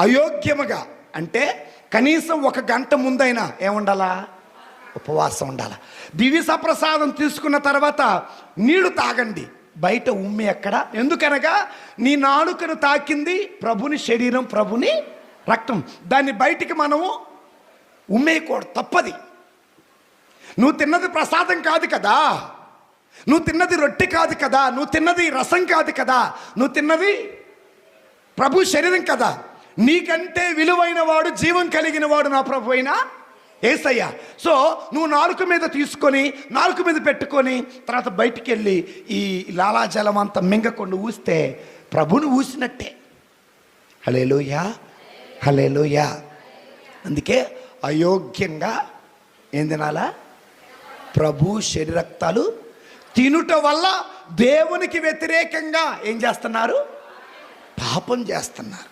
అయోగ్యముగా అంటే కనీసం ఒక గంట ముందైనా ఏముండాలా? ఉపవాసం ఉండాలి. దివ్య ప్రసాదం తీసుకున్న తర్వాత నీళ్ళు తాగండి. బయట ఉమ్మి ఎక్కడ? ఎందుకనగా నీ నాలుకను తాకింది ప్రభుని శరీరం ప్రభుని రక్తం. దాన్ని బయటికి మనము ఉమ్మేయకూడదు తప్పది. నువ్వు తిన్నది ప్రసాదం కాదు కదా. నువ్వు తిన్నది రొట్టె కాదు కదా. నువ్వు తిన్నది రసం కాదు కదా. నువ్వు తిన్నది ప్రభు శరీరం కదా. నీకంటే విలువైన వాడు జీవం కలిగిన వాడు నా ప్రభు అయినా ఏసయ్యా. సో నువ్వు నాలుక మీద తీసుకొని నాలుక మీద పెట్టుకొని తర్వాత బయటికి వెళ్ళి ఈ లాలాజలం అంతా మింగకుండా ఊస్తే ప్రభుని ఊసినట్టే. హలేలోయా హలేలోయా అందుకే అయోగ్యంగా ఏం తినాలా? ప్రభు శరీరక్తాలు తినుట వల్ల దేవునికి వ్యతిరేకంగా ఏం చేస్తున్నారు? పాపం చేస్తున్నారు.